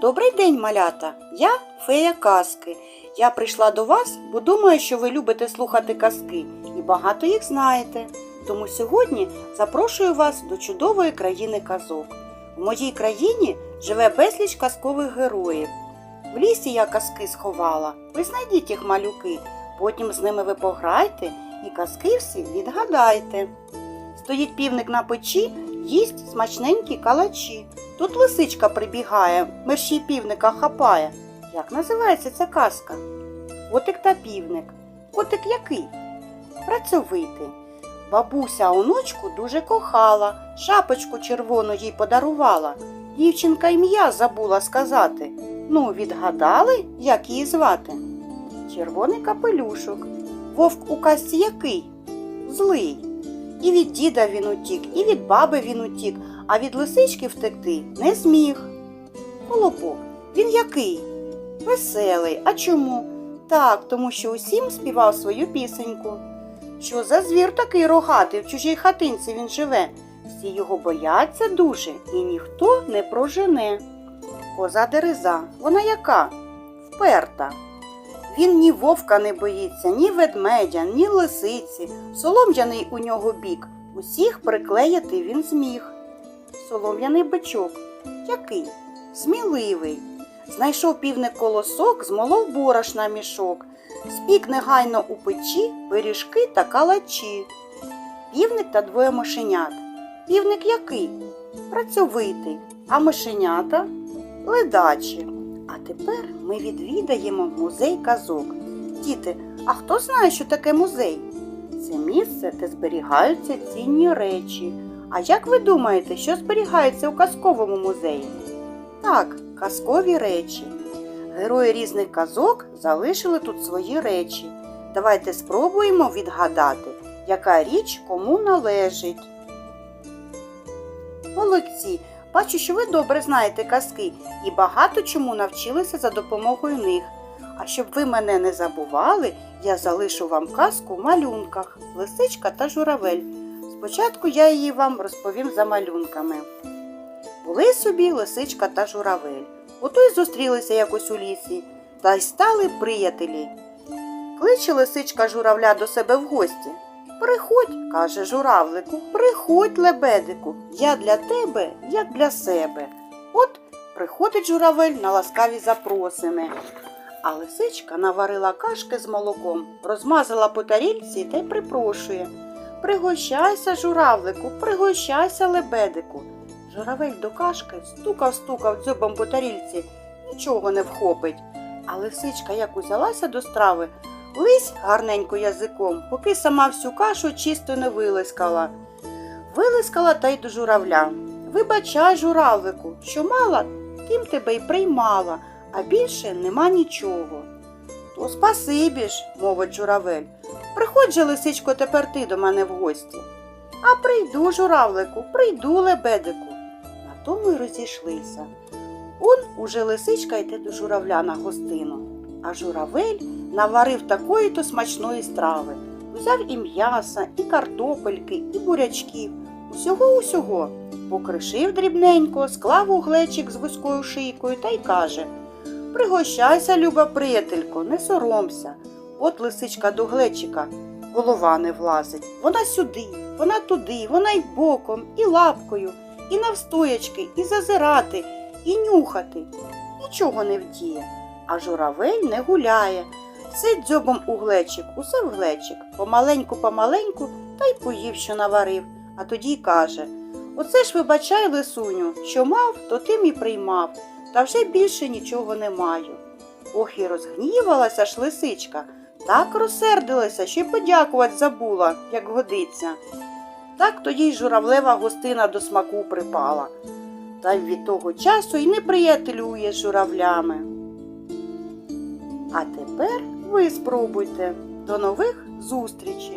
Добрий день, малята! Я фея казки. Я прийшла до вас, бо думаю, що ви любите слухати казки і багато їх знаєте. Тому сьогодні запрошую вас до чудової країни казок. В моїй країні живе безліч казкових героїв. В лісі я казки сховала. Ви знайдіть їх малюки, потім з ними ви пограйте і казки всі відгадайте. Стоїть півник на печі, їсть смачненькі калачі. Тут лисичка прибігає, мерщій півника хапає. Як називається ця казка? Котик та півник. Котик який? Працьовитий. Бабуся онучку дуже кохала, шапочку червону їй подарувала. Дівчинка ім'я забула сказати. Ну, відгадали, як її звати? Червоний капелюшок. Вовк у казці який? Злий. І від діда він утік, і від баби він утік, а від лисички втекти не зміг. Колобок, він який? Веселий. А чому? Так, тому що усім співав свою пісеньку. Що за звір такий рогатий, в чужій хатинці він живе? Всі його бояться дуже, і ніхто не прожене. Коза дереза, вона яка? Вперта. Він ні вовка не боїться, ні ведмедя, ні лисиці. Солом'яний у нього бік. Усіх приклеїти він зміг. Солом'яний бичок. Який? Сміливий. Знайшов півник колосок, змолов борош на мішок. Спік негайно у печі пиріжки та калачі. Півник та двоє мишенят. Півник який? Працьовитий, а мишенята ледачі. А тепер ми відвідаємо музей казок. Діти, а хто знає, що таке музей? Це місце, де зберігаються цінні речі. А як ви думаєте, що зберігається у казковому музеї? Так, казкові речі. Герої різних казок залишили тут свої речі. Давайте спробуємо відгадати, яка річ кому належить. Молодці! Бачу, що ви добре знаєте казки і багато чому навчилися за допомогою них. А щоб ви мене не забували, я залишу вам казку в малюнках Лисичка та журавель. Спочатку я її вам розповім за малюнками. Були собі лисичка та журавель. Ото й зустрілися якось у лісі, та й стали приятелі. Кличе лисичка журавля до себе в гості. Приходь, каже журавлику, приходь, лебедику, я для тебе, як для себе. От приходить журавель на ласкаві запросини. А лисичка наварила кашки з молоком, розмазала по тарільці та й припрошує. Пригощайся, журавлику, пригощайся, лебедику. Журавель до кашки стукав, стукав дзьобом по тарільці, нічого не вхопить. А лисичка як узялася до страви, лись гарненько язиком, поки сама всю кашу чисто не вилискала. Вилискала та й до журавля. Вибачай, журавлику, що мала, тим тебе й приймала, а більше нема нічого. То спасибі ж, мовить журавель. Приходь же, лисичко, тепер ти до мене в гості. А прийду, журавлику, прийду, лебедику. На тому й розійшлися. Он уже лисичка йде до журавля на гостину, а журавель наварив такої то смачної страви. Взяв і м'яса, і картопельки, і бурячків, усього усього. Покришив дрібненько, склав у глечик з вузькою шийкою та й каже Пригощайся, люба приятелько, не соромся. От лисичка до глечика, голова не влазить. Вона сюди, вона туди, вона й боком, і лапкою, і навстоячки, і зазирати, і нюхати. Нічого не вдіє. А журавель не гуляє. Сидь дзьобом у глечик, усе в глечик, помаленьку, помаленьку, та й поїв, що наварив. А тоді й каже Оце ж вибачай, лисуню, що мав, то тим і приймав, та вже більше нічого не маю. Ох і розгнівалася ж лисичка, так розсердилася, що й подякувати забула, як годиться. Так тоді й журавлева гостина до смаку припала. Та й від того часу й не приятелює з журавлями. А тепер ви спробуйте. До нових зустрічей!